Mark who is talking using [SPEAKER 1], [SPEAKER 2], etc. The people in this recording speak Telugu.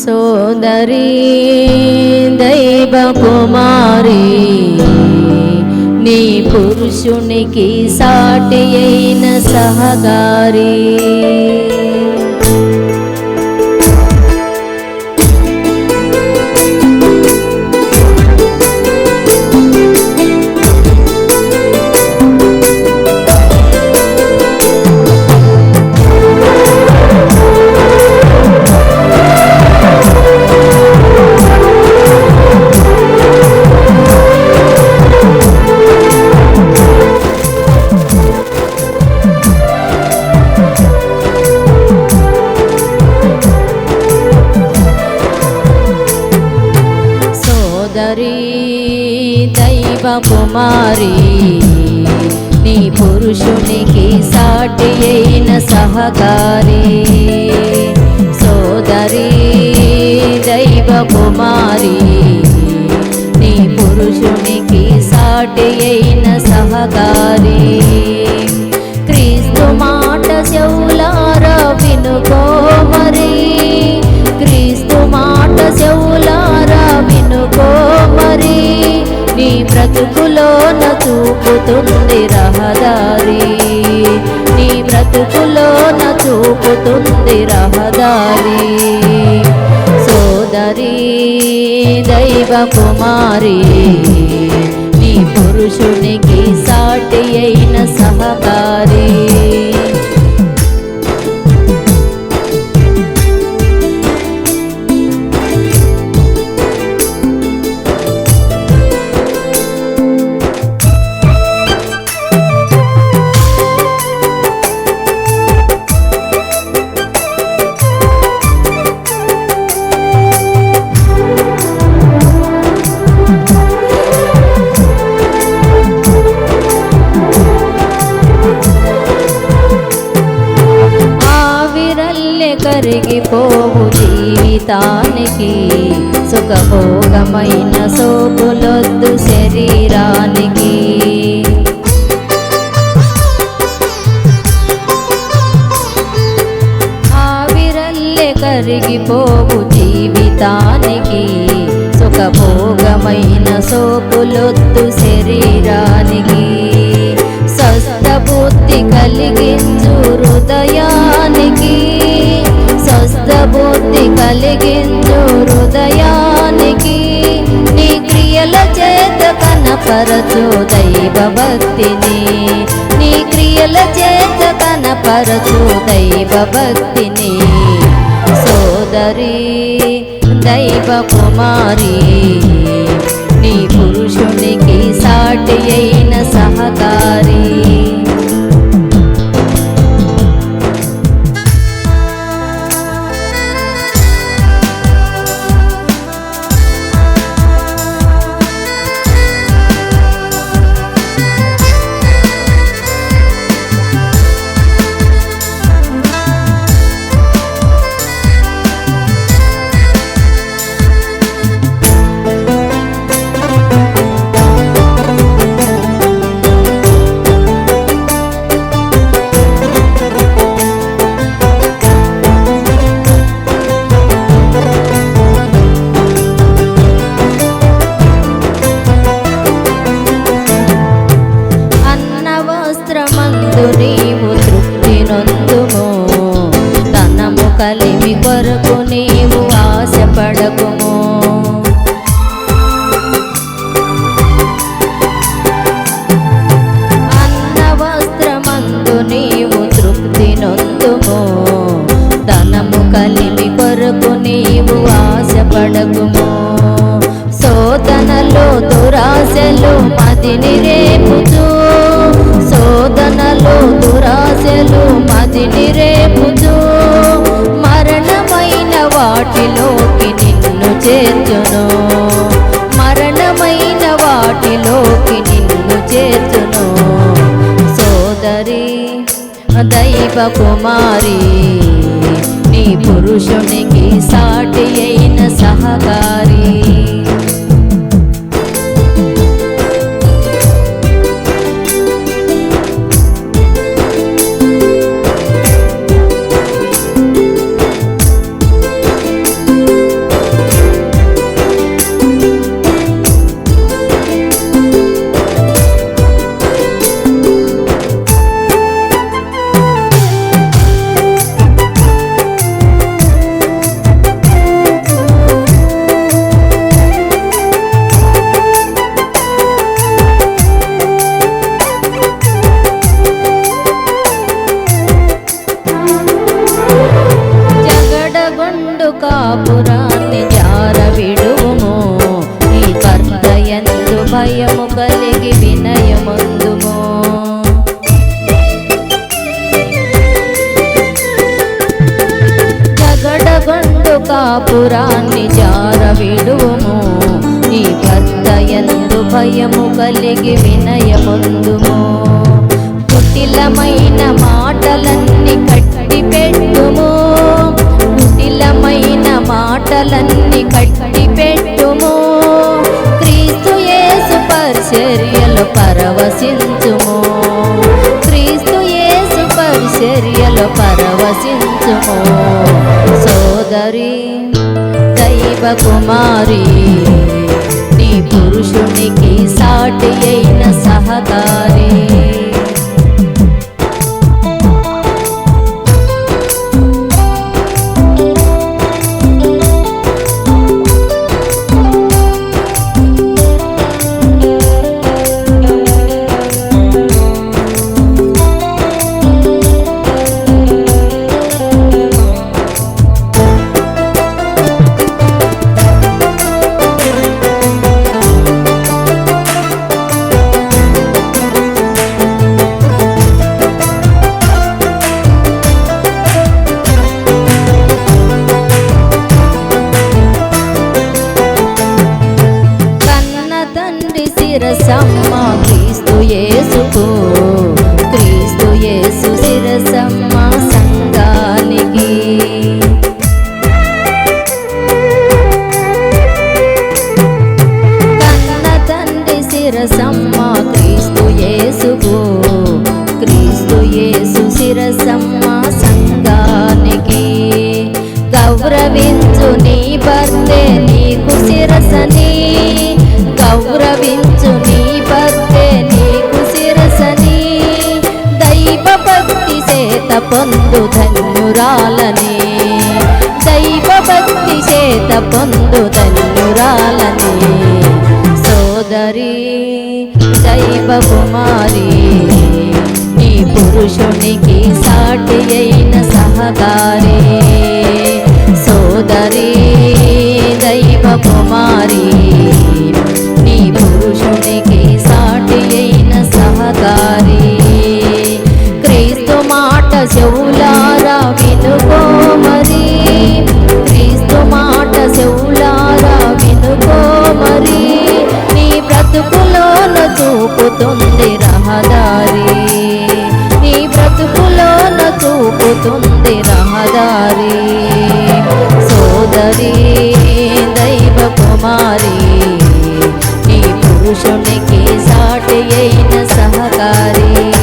[SPEAKER 1] సోదరి దైవ కుమారి నీ పురుషునికి సాటి అయిన సహకారి దైవ కుమారి నీ పురుషునికి సాటి అయిన సహకారి. సోదరి దైవ కుమారి నీ పురుషునికి సాటి అయిన సహకారి. క్రీస్తు మాట చెవులారా వినుకోమరి క్రీస్తు మాట చెవులారా వినుకో నీ బ్రతుకులోన చూపుతుంది రహదారి. నీ బ్రతుకులోన చూపుతుంది రహదారి. సోదరి దైవ కుమారి నీ పురుషునికి సాటి అయిన సహకారి. కరిగిపోవు జీవితానికి. సుఖభోగమైన సోకులొద్దు శరీరానికి. ఆవిరల్లే కరిగిపోవు జీవితానికి. సుఖభోగమైన సోకులొద్దు శరీరానికి. స్వస్థ బుద్ధి కలిగించు హృదయా బుద్ధి కలిగించు హృదయానికి. నీ క్రియల చేత కనపరచు దైవ భక్తిని. నీ క్రియల చేత కనపరచు దైవ భక్తిని. సోదరి దైవ కుమారి నీ పురుషునికి సాటి అయిన సహకారి. నీవు తృప్తి నొందుము ధనము కలిమి కొరకు నీవు ఆశపడకుము. సోదనలు దురాశలు మదిని రేపుచు. సోదనలు దురాశలు మదిని రేపుచు. మరణమైన వాటిలోకి నిన్ను చేర్చును. దైవ కుమారి నీ పురుషునికి దూరాన్ని జార విడువము ఈ భర్త ఎందు భయము కలిగి వినయ పొందుము. కుటిలమైన మాటలన్నీ కట్టి పెట్టుము కుటిలమైన మాటలన్నీ కట్టి దేవకుమారి నీ పురుషునికి సాటి అయిన సహకారి. కుమారి నీ పురుషునికి సాటి అయిన సహకారి. సహకారి.